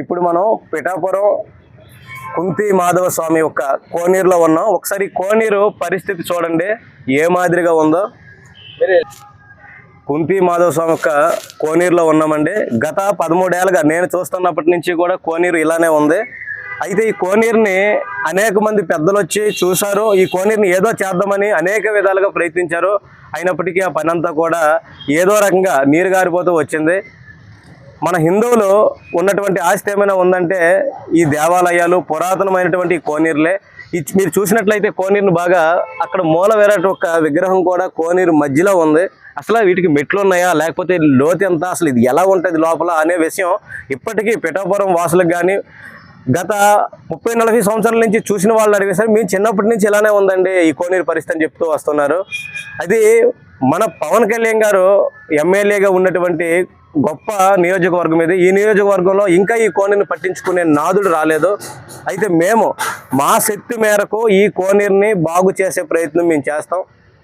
ఇప్పుడు మనం పిఠాపురం కుంతి మాధవ స్వామి యొక్క కోనేరులో ఉన్నాం. ఒకసారి కోనేరు పరిస్థితి చూడండి. ఏ మాదిరిగా ఉందో. కుంతి మాధవ స్వామి యొక్క కోనేరులో ఉన్నామండి. గత పదమూడేళ్ళగా నేను చూస్తున్నప్పటి నుంచి కూడా కోనేరు ఇలానే ఉంది. అయితే ఈ కోనేరుని అనేక మంది పెద్దలు వచ్చి చూశారు. ఈ కోనేరుని ఏదో చేద్దామని అనేక విధాలుగా ప్రయత్నించారు. అయినప్పటికీ ఆ పని అంతా కూడా ఏదో రకంగా నీరు గారిపోతూ వచ్చింది. మన హిందువులు ఉన్నటువంటి ఆస్తి ఏమైనా ఉందంటే ఈ దేవాలయాలు పురాతనమైనటువంటి కోనీరులే. మీరు చూసినట్లయితే కోనేరుని బాగా అక్కడ మూల వేరేట ఒక విగ్రహం కూడా కోనీరు మధ్యలో ఉంది. అసలు వీటికి మెట్లు ఉన్నాయా? లేకపోతే లోతు ఎంత? అసలు ఇది ఎలా ఉంటుంది లోపల అనే విషయం ఇప్పటికీ పిఠాపురం వాసులకు కానీ గత ముప్పై నలభై సంవత్సరాల నుంచి చూసిన వాళ్ళు అడిగే సరే మేము చిన్నప్పటి నుంచి ఇలానే ఉందండి ఈ కోనేరు పరిస్థితి అని చెప్తూ వస్తున్నారు. అది మన పవన్ కళ్యాణ్ గారు ఎమ్మెల్యేగా ఉన్నటువంటి గొప్ప నియోజకవర్గం ఇది. ఈ నియోజకవర్గంలో ఇంకా ఈ కోనేరుని పట్టించుకునే నాదుడు రాలేదు. అయితే మేము మా శక్తి మేరకు ఈ కోనేరుని బాగు చేసే ప్రయత్నం మేము చేస్తాం.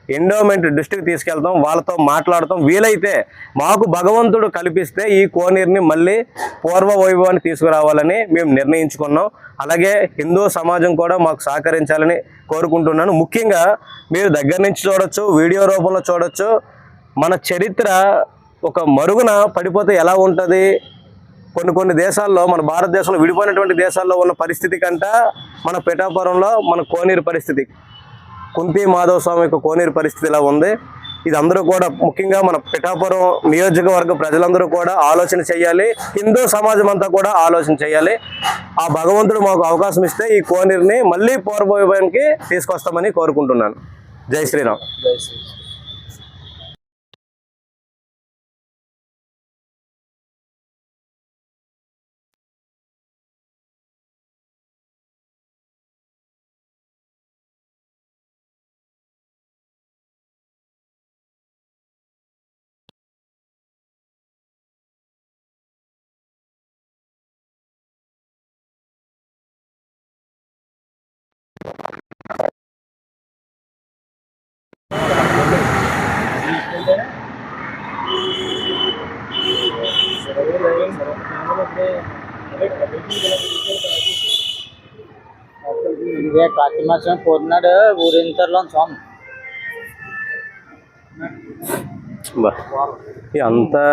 ఎండోమెంట్ దృష్టికి తీసుకెళ్తాం వాళ్ళతో మాట్లాడతాం. వీలైతే మాకు భగవంతుడు కల్పిస్తే ఈ కోనేరుని మళ్ళీ పూర్వ వైభవాన్ని తీసుకురావాలని మేము నిర్ణయించుకున్నాం. అలాగే హిందూ సమాజం కూడా మాకు సహకరించాలని కోరుకుంటున్నాను. ముఖ్యంగా మీరు దగ్గర నుంచి చూడొచ్చు వీడియో రూపంలో చూడొచ్చు. మన చరిత్ర ఒక మరుగున పడిపోతే ఎలా ఉంటుంది? కొన్ని కొన్ని దేశాల్లో మన భారతదేశంలో విడిపోయినటువంటి దేశాల్లో ఉన్న పరిస్థితి కంట మన పిఠాపురంలో మన కోనేరు పరిస్థితి. కుంతి మాధవ స్వామి యొక్క కోనేరు పరిస్థితి ఇలా ఉంది. ఇది అందరూ కూడా ముఖ్యంగా మన పిఠాపురం నియోజకవర్గ ప్రజలందరూ కూడా ఆలోచన చేయాలి. హిందూ సమాజం అంతా కూడా ఆలోచన చేయాలి. ఆ భగవంతుడు మాకు అవకాశం ఇస్తే ఈ కోనేరుని మళ్ళీ పూర్వవైభవానికి తీసుకొస్తామని కోరుకుంటున్నాను. జై శ్రీరామ్. ఇదే కార్తీక మాసం పోతున్నాడు ఊరింతర్లో స్వామి. అంతా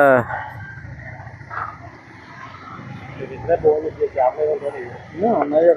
ఉన్నది